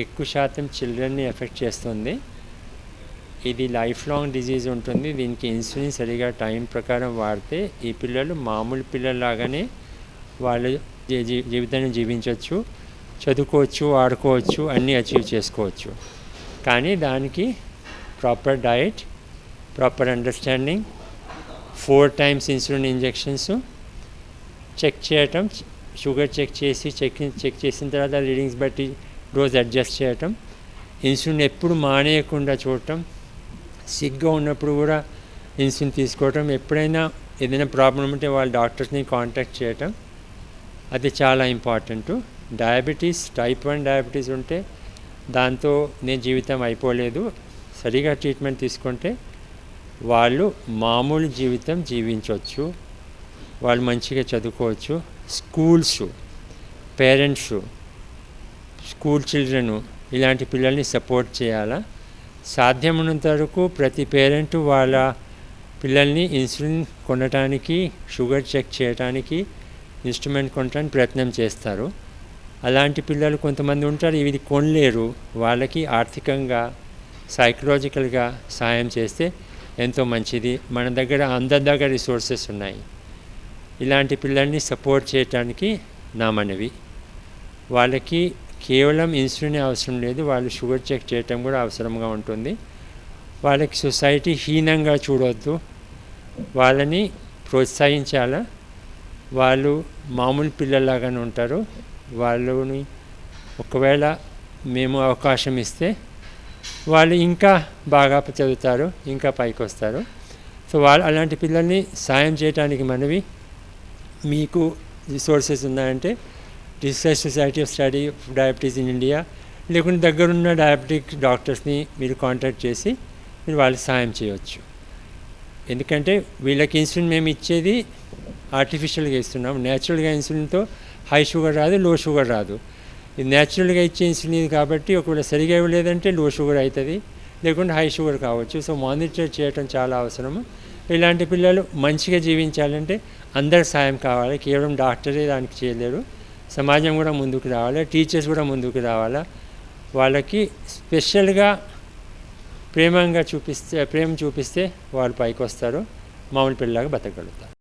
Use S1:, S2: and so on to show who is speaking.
S1: ఎక్కువ శాతం చిల్డ్రన్ని ఎఫెక్ట్ చేస్తుంది. ఇది లైఫ్ లాంగ్ డిజీజ్ ఉంటుంది. దీనికి ఇన్సులిన్ సరిగా టైం ప్రకారం వాడితే ఈ పిల్లలు మామూలు పిల్లల్లాగానే వాళ్ళు జీ- జీవితాన్ని జీవించవచ్చు చదువుకోవచ్చు ఆడుకోవచ్చు అన్నీ అచీవ్ చేసుకోవచ్చు. కానీ దానికి proper diet proper understanding four times insulin injections check చేయటం షుగర్ చెక్ చేసి చెక్ చెక్ చేసిన తర్వాత రీడింగ్స్ బట్టి డోస్ అడ్జస్ట్ చేయటం. ఇన్సులిన్ ఎప్పుడు మానేయకుండా చూడటం. సిగ్గా ఉన్నప్పుడు కూడా ఇన్సులిన్ తీసుకోవటం. ఎప్పుడైనా ఏదైనా ప్రాబ్లం ఉంటే వాళ్ళ డాక్టర్స్ని కాంటాక్ట్ చేయటం. అది చాలా important. Diabetes type one diabetes ఉంటే దాంతో నేను జీవితం అయిపోలేదు. సరిగా ట్రీట్మెంట్ తీసుకుంటే వాళ్ళు మామూలు జీవితం జీవించవచ్చు వాళ్ళు మంచిగా చదువుకోవచ్చు. స్కూల్స్ పేరెంట్స్ స్కూల్ చిల్డ్రన్ ఇలాంటి పిల్లల్ని సపోర్ట్ చేయాలా? సాధ్యమైనంత వరకు ప్రతి పేరెంట్ వాళ్ళ పిల్లల్ని ఇన్సులిన్ కొనటానికి షుగర్ చెక్ చేయడానికి ఇన్స్ట్రుమెంట్ కొనడానికి ప్రయత్నం చేస్తారు. అలాంటి పిల్లలు కొంతమంది ఉంటారు ఇది కొనలేరు. వాళ్ళకి ఆర్థికంగా సైకలాజికల్గా సాయం చేస్తే ఎంతో మంచిది. మన దగ్గర అందరి దగ్గర రిసోర్సెస్ ఉన్నాయి. ఇలాంటి పిల్లల్ని సపోర్ట్ చేయటానికి నా మనవి. వాళ్ళకి కేవలం ఇన్సులిన్ అవసరం లేదు వాళ్ళు షుగర్ చెక్ చేయటం కూడా అవసరంగా ఉంటుంది. వాళ్ళకి సొసైటీ హీనంగా చూడొద్దు. వాళ్ళని ప్రోత్సహించాలా? వాళ్ళు మామూలు పిల్లలాగానే ఉంటారు. వాళ్ళని ఒకవేళ మేము అవకాశం ఇస్తే వాళ్ళు ఇంకా బాగా చదువుతారు ఇంకా పైకి వస్తారు సో వాళ్ళు అలాంటి పిల్లల్ని సాయం చేయడానికి మనవి మీకు రిసోర్సెస్ ఉన్నాయంటే research society of study of diabetes in India లేకుంటే దగ్గరున్న డయాబెటిక్ డాక్టర్స్ని మీరు కాంటాక్ట్ చేసి మీరు వాళ్ళకి సహాయం చేయవచ్చు ఎందుకంటే వీళ్ళకి ఇన్సులిన్ మేము ఇచ్చేది ఆర్టిఫిషియల్గా ఇస్తున్నాం. న్యాచురల్గా ఇన్సులిన్తో హై షుగర్ రాదు లో షుగర్ రాదు. ఇది న్యాచురల్గా ఇచ్చే ఇన్సులిన్ ఇది కాబట్టి ఒకవేళ సరిగా ఇవ్వలేదంటే లో షుగర్ అవుతుంది లేకుంటే హై షుగర్ కావచ్చు. సో మానిటర్ చేయటం చాలా అవసరము. ఇలాంటి పిల్లలు మంచిగా జీవించాలంటే అందరి సాయం కావాలి. కేవలం డాక్టరే దానికి చేయలేరు. సమాజం కూడా ముందుకు రావాలి టీచర్స్ కూడా ముందుకు రావాలా? వాళ్ళకి స్పెషల్గా ప్రేమంగా చూపిస్తే ప్రేమ చూపిస్తే వాళ్ళు పైకి వస్తారు మామూలు పిల్లలాగా బతకగలుగుతారు.